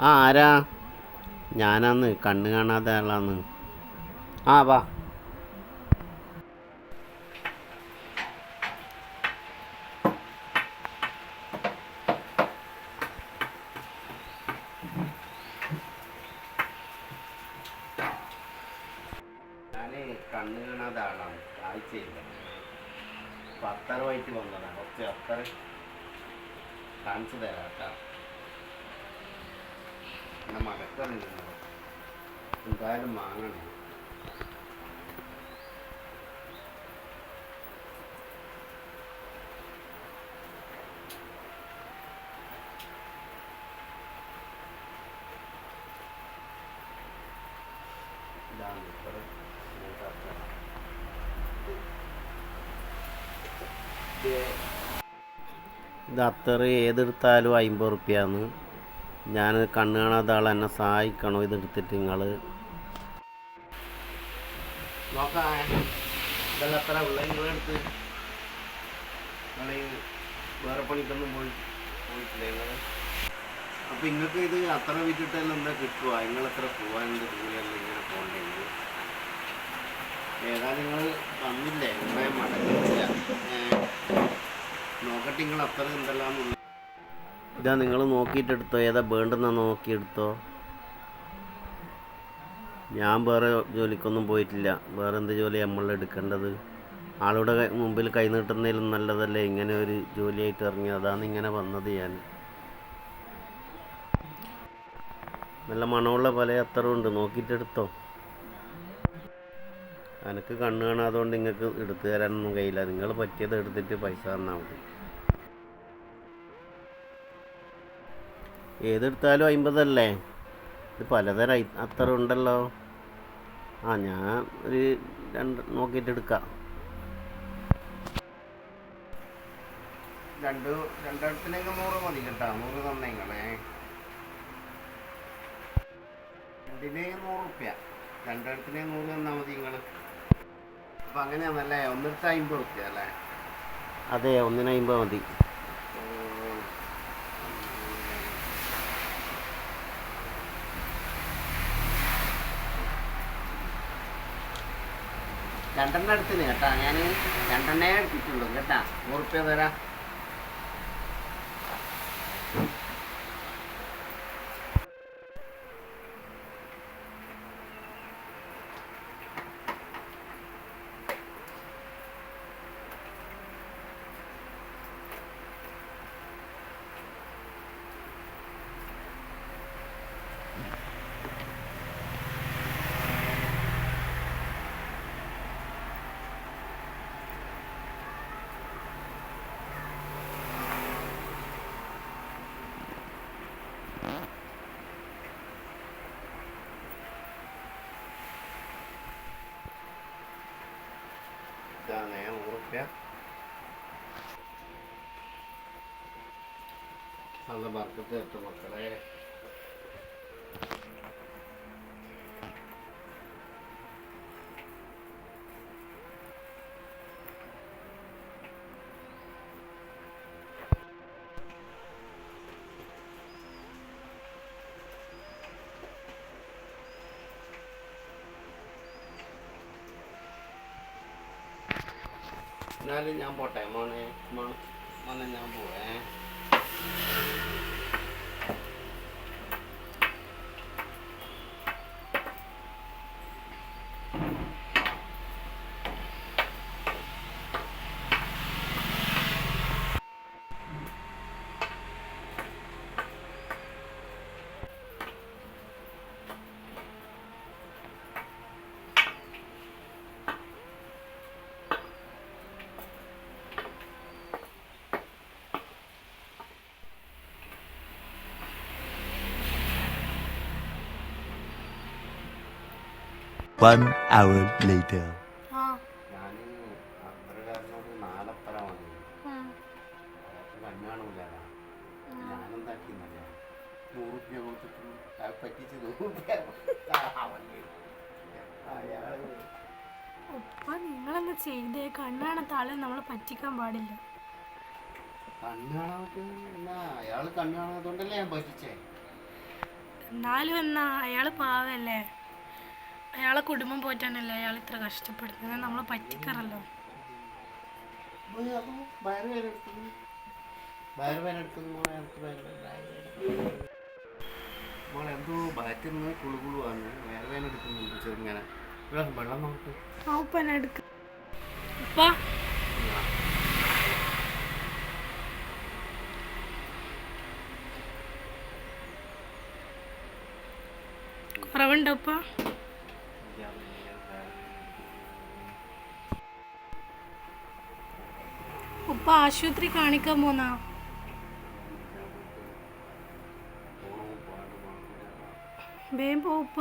ആ ആരാ? ഞാനാന്ന് കണ്ണ് കാണാതെ ആളാന്ന്. ആ വാ. వైపు ఉందన్న వచ్చి వస్తారు కాంచదేరాట మాకు ఎక్కడండి ఇంకాయలు మానండి దాని ഇത് അത്തറ് ഏതെടുത്താലും അമ്പത് റുപ്യാന്ന്. ഞാൻ കണ്ണ് കാണാത്ത ആൾ എന്നെ സഹായിക്കണോ ഇതെടുത്തിട്ട് നിങ്ങൾ അപ്പൊ അത്ര പണിക്കൊന്നും നിങ്ങൾക്ക് ഇത് അത്ര വിറ്റിട്ടെല്ലാം എന്താ കിട്ടുക നിങ്ങൾ എത്ര പോകാനുണ്ട് ദൂരെയല്ല ഇങ്ങനെ പോകണ്ടെങ്കിൽ ഏതായാലും നിങ്ങൾ വന്നില്ലേ? ഇവിടെ മടങ്ങില്ല നോക്കട്ടെ നിങ്ങൾ അത്ര എന്തെല്ലാം ഇതാ നിങ്ങൾ നോക്കിയിട്ടെടുത്തോ? ഏതാ വേണ്ടെന്നാ നോക്കിയെടുത്തോ? ഞാൻ വേറെ ജോലിക്കൊന്നും പോയിട്ടില്ല. വേറെ എന്ത് ജോലി നമ്മൾ എടുക്കേണ്ടത്? ആളുടെ മുമ്പിൽ കൈ നീട്ടുന്നതിലും നല്ലതല്ലേ? ഇങ്ങനെ ഒരു ജോലിയായിട്ട് ഇറങ്ങി അതാണ് ഇങ്ങനെ വന്നത് ഞാൻ. നല്ല മണമുള്ള പല അത്തറുണ്ട് നോക്കിയിട്ടെടുത്തോ? എനിക്ക് കണ്ണ് കാണാതുകൊണ്ട് നിങ്ങൾക്ക് എടുത്തു തരാനൊന്നും കഴിയില്ല. നിങ്ങൾ പറ്റിയത് എടുത്തിട്ട് പൈസ തന്നാൽ മതി. ഏതെടുത്താലും അമ്പതല്ലേ ഇത് പലതരം അത്ര ഉണ്ടല്ലോ. ആ ഞാൻ ഒരു രണ്ട് നോക്കിയിട്ട് എടുക്കാം. രണ്ട് രണ്ടിടത്തിലേക്ക് നൂറ് മതി കേട്ടോ. നൂറ് തന്നേങ്ങളേ രണ്ടിന് നൂറ് റുപ്യ. രണ്ടിടത്തിന് നൂറ് തന്നാൽ മതി നിങ്ങൾ അപ്പം അങ്ങനെയാണല്ലേ ഒന്നിടത്ത് അമ്പത് റുപ്യ അല്ലേ? അതെ ഒന്നിന് അമ്പത് മതി. രണ്ടെണ്ണം എടുത്തിന് കേട്ടാ ഞാൻ രണ്ടെണ്ണേ എടുത്തിട്ടുള്ളൂ കേട്ടാ. നൂറുപ്യ റുപ്യ തരാം ഇതാണ് നൂറ് റുപ്യ നല്ല ബർക്കത്ത് കേട്ടോ മക്കളെ. എന്നാലും ഞാൻ പോട്ടെ മോനെ. മോനെ ഞാൻ പോവേ One hour later. ആ ഞാൻ അത്രക്കാരനോട് നാലത്ര വാങ്ങി ഉം. കണ്ണാണൂല ഞാനെന്താക്കിന്നല്ല നൂറ് റുപ്യ കൊടുത്തിട്ട് അത് പറ്റിച്ച് നൂറ് റുപ്യ അയാൾ ഉപ്പ നിങ്ങളെന്താ ചെയ്തേ? കണ്ണാണ താളെ നമ്മളെ പറ്റിക്കാൻ പാടില്ല. എന്നാലും എന്നാ അയാൾ പാവല്ലേ? അയാളെ കുടുംബം പോറ്റാനല്ലേ അയാൾ ഇത്ര കഷ്ടപ്പെടുന്നത്? നമ്മളെ പറ്റിക്കാറല്ലോ. എന്തോ കുളുകുളു വന്ന് എടുക്കുന്നുണ്ട് ചെറുങ്ങനെ. വെള്ളം നോക്ക്. ഉപ്പ. കുറവുണ്ടോ ഉപ്പ? ഉപ്പ ആശുപത്രി കാണിക്കാൻ പോന്നാ? വേഗം പോ ഉപ്പ.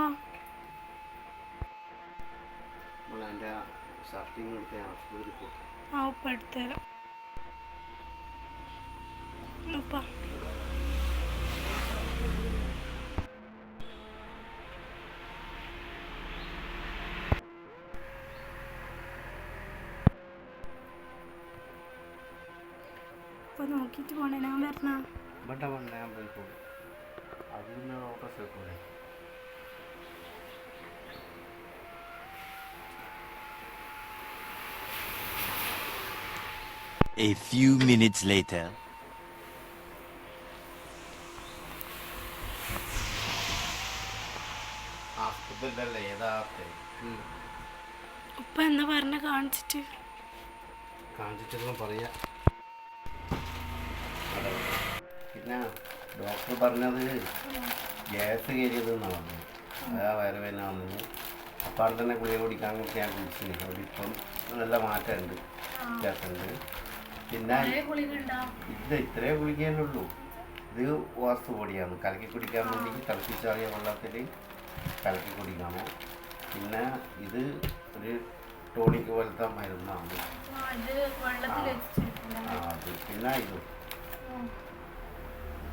ആ ഉപ്പ എടുത്തുതരാം ഉപ്പ നോക്കിയിട്ട് പോണേ ഞാൻ വരണ? ഇവിടെ വന്ന് ഞാൻ പോയിക്കോളൂ. അതിൽ നിന്ന് ഓട്ടോസ് വെക്കൂടെ A few minutes later. ഉപ്പ എന്നാ പറഞ്ഞ കാണിച്ചിട്ട്. കാണിച്ചിട്ടൊന്നും പറയാ. പിന്നെ ഡോക്ടർ പറഞ്ഞത് ഗ്യാസ് കയറിയത് എന്നാണ് അതാ വയറുവേദന വന്നത്. അപ്പോൾ തന്നെ ഗുളിക കുടിക്കാൻ ഞാൻ കുടിച്ചിന് അവിടെ ഇപ്പം നല്ല മാറ്റമുണ്ട്. വ്യത്യാസമുണ്ട്. പിന്നെ ഇത് ഇത്രേ ഉള്ളൂ. ഇത് വാസ്തു പൊടിയാണ്. കലക്കി കുടിക്കാൻ വേണ്ടി തിളപ്പിച്ചാറിയ വെള്ളത്തിൽ കലക്കി കുടിക്കണം. പിന്നെ ഇത് ഒരു ടോണിക്ക് പോലത്തെ മരുന്നാണ്. ആ, അത്. പിന്നെ ഇത്.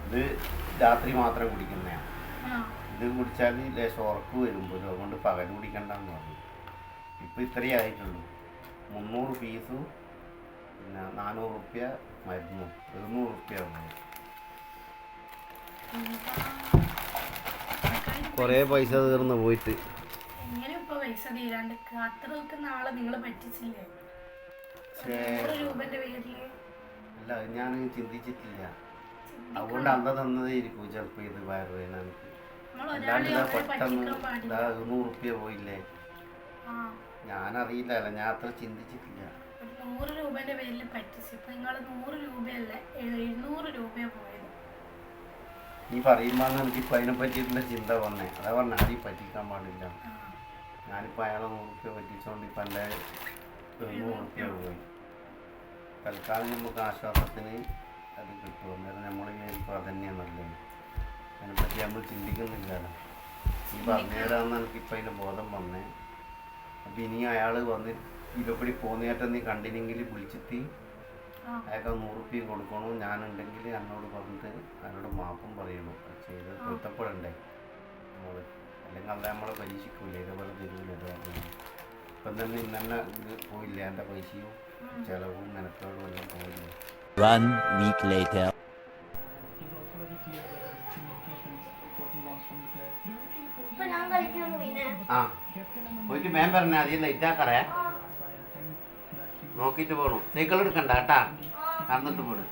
ഇത് രാത്രി മാത്രം കുടിക്കുന്നതാണ്. ആ. ഇത് കുടിച്ചാൽ ലേശം ഉറക്ക് വരുമ്പോഴും അതുകൊണ്ട് പകൽ കുടിക്കണ്ടെന്ന് പറഞ്ഞു. ഇപ്പം ഇത്രയേ ആയിട്ടുള്ളൂ. മുന്നൂറ് ഫീസും പിന്നെ നാനൂറ് റുപ്യ മരുന്നും. എഴുന്നൂറ് റുപ്യ കുറേ പൈസ തീർന്ന് പോയിട്ട്. എങ്ങനെ ഇപ്പൊ പൈസ തീരാണ്ട്? നാളെ നിങ്ങൾ പറ്റിച്ചില്ലേ? രൂപന്റെ പേരിൽ. അല്ല ഞാൻ ചിന്തിച്ചിട്ടില്ല. അതുകൊണ്ട് അന്ന തന്നതായിരിക്കും ചിലപ്പോൾ ഇത് വയറുവേദന അല്ലാണ്ട് ഇതാ പെട്ടെന്ന് ഇതാ എഴുന്നൂറ് റുപ്യ പോയില്ലേ? ഞാനറിയില്ല ഞാൻ അത്ര ചിന്തിച്ചിട്ടില്ല. നൂറ് രൂപന്റെ പേരിൽ പറ്റിച്ചു. ഇപ്പൊ നിങ്ങൾ നൂറ് രൂപയല്ല എഴു- എഴുന്നൂറ് രൂപയാ പോയത്. നീ പറയുമ്പോൾ എനിക്ക് ഇപ്പം അതിനെ പറ്റിയിട്ടുള്ള ചിന്ത വന്നേ. അതാ പറഞ്ഞ ആരെയും പറ്റിക്കാൻ പാടില്ല. ഞാനിപ്പോ ഞാനിപ്പോൾ അയാളെ നൂറ് റുപ്യ പറ്റിച്ചുകൊണ്ട് ഇപ്പം എന്റെ എഴുന്നൂറ് റുപ്യ പോയി. തൽക്കാലം നമുക്ക് ആശ്വാസത്തിന് അത് കിട്ടും അന്നേരം നമ്മളിങ്ങനെ വിചാരിക്കും അതന്നെയാണ് നല്ലത്. അതിനെപ്പറ്റി നമ്മൾ ചിന്തിക്കുന്നില്ലല്ലോ. ഈ പറഞ്ഞുതരാമെന്ന് എനിക്കിപ്പോൾ അതിന്റെ ബോധം വന്നേ. അപ്പം ഇനി അയാൾ വന്ന് ഇതപ്പടി പോന്നേറ്റം നീ കണ്ടിനെങ്കിൽ വിളിച്ചിട്ട് ആ. അയാൾക്ക് നൂറ് റുപ്യ കൊടുക്കണോ? ഞാനുണ്ടെങ്കിൽ എന്നോട് പറഞ്ഞിട്ട് അതിനോട് മാപ്പും പറയണം. ചെയ്ത് പൊരുത്തപ്പെടണ്ടേ. നമ്മൾ അല്ലെങ്കിൽ അത് നമ്മളെ പരീക്ഷിക്കൂലേ. ഇതേപോലെ തരൂല ഇപ്പം തന്നെ ഇന്നെ ഇത് പോയില്ല? എന്റെ പൈസയും ചിലവും നിനക്കോടും എല്ലാം പോയില്ലേ? One week later. പോയിട്ട് മേം പറഞ്ഞ അധികം ലൈറ്റാക്കറേ നോക്കിയിട്ട് പോകണം സൈക്കിൾ എടുക്കണ്ട കേട്ടാ. നടന്നിട്ട് പോണ്.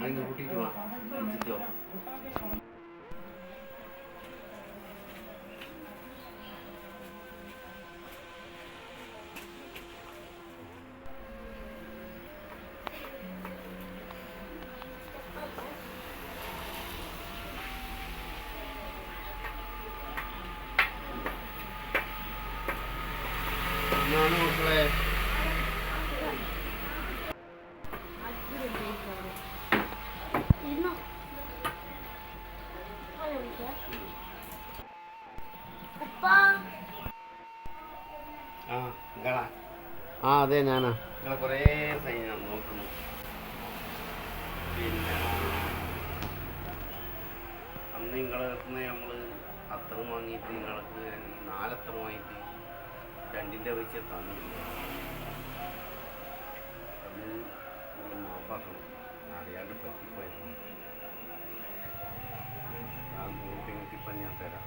അതിന് കൂട്ടിയിട്ട് വാ. ആ അതെ ഞാനാ. നിങ്ങളെ അന്ന് നിങ്ങളെ നമ്മൾ അത്തം വാങ്ങിയിട്ട് നിങ്ങൾക്ക് നാലത്തം വാങ്ങിയിട്ട് രണ്ടിന്റെ പൈസ തന്നില്ല. അത് മാപ്പാക്കണം. അറിയാണ്ട് പറ്റിപ്പോയിരുന്നു ആ നൂറ് ഇപ്പം ഞാൻ തരാം.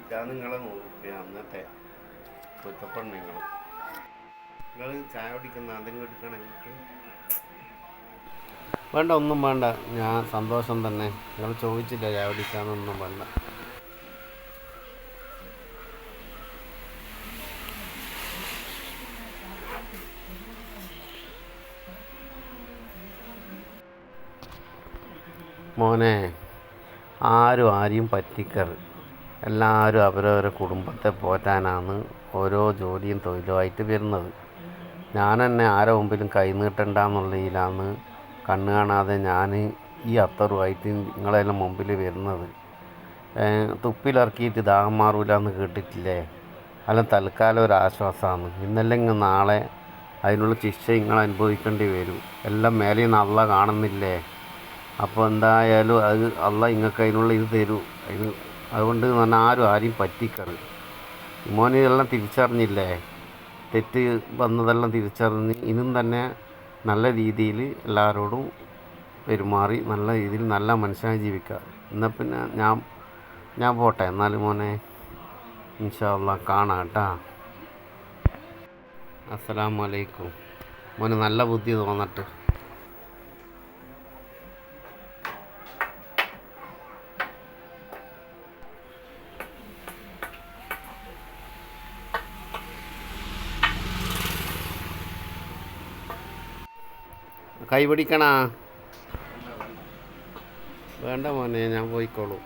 ഇതാ നിങ്ങളെ നൂറ് റുപ്യ അന്നത്തെ പൊരുത്തപ്പെടണം നിങ്ങൾ നിങ്ങൾ ചായ കുടിക്കുന്ന എന്തെങ്കിലും എടുക്കണം നിങ്ങൾക്ക് വേണ്ട ഒന്നും വേണ്ട. ഞാൻ സന്തോഷം തന്നെ. നിങ്ങൾ ചോദിച്ചില്ല ചായ വേണ്ട. മോനെ ആരും ആരെയും പറ്റിക്കരുത്. എല്ലാവരും അവരവരെ കുടുംബത്തെ പോറ്റാനാണ് ഓരോ ജോലിയും തൊഴിലുമായിട്ട് വരുന്നത്. ഞാൻ തന്നെ ആരെ മുമ്പിലും കൈ നീട്ടണ്ടെന്നുള്ളതിലാണ് കണ്ണ് കാണാതെ ഞാൻ ഈ അത്തറുമായിട്ട് നിങ്ങളെല്ലാം മുമ്പിൽ വരുന്നത്. തുപ്പിലിറക്കിയിട്ട് ദാഹം മാറൂല എന്ന് കേട്ടിട്ടില്ലേ? അല്ല തൽക്കാലം ഒരു ആശ്വാസമാണ്. ഇന്നല്ലെങ്കിൽ നാളെ അതിനുള്ള ശിക്ഷ നിങ്ങൾ അനുഭവിക്കേണ്ടി വരും. എല്ലാം മേലെ നല്ല കാണുന്നില്ലേ? അപ്പോൾ എന്തായാലും അത് അള്ള നിങ്ങൾക്ക് അതിനുള്ള ഇത് തരൂ. അതിന് അതുകൊണ്ട് തന്നെ ആരും ആരെയും പറ്റിക്കരുത്. മോന് തിരിച്ചറിഞ്ഞില്ലേ? തെറ്റ് വന്നതെല്ലാം തിരിച്ചറിഞ്ഞ് ഇന്നും തന്നെ നല്ല രീതിയിൽ എല്ലാവരോടും പെരുമാറി നല്ല രീതിയിൽ നല്ല മനുഷ്യനായി ജീവിക്കുക. എന്നാൽ പിന്നെ ഞാൻ ഞാൻ പോട്ടെ. എന്നാലും മോനെ ഇൻഷാല്ല കാണാം കേട്ടാ. അസ്സലാമു മോനെ മോന് നല്ല ബുദ്ധി തോന്നട്ടെ. കൈ പിടിക്കണ വേണ്ട മോനെ ഞാൻ പോയിക്കോളൂ.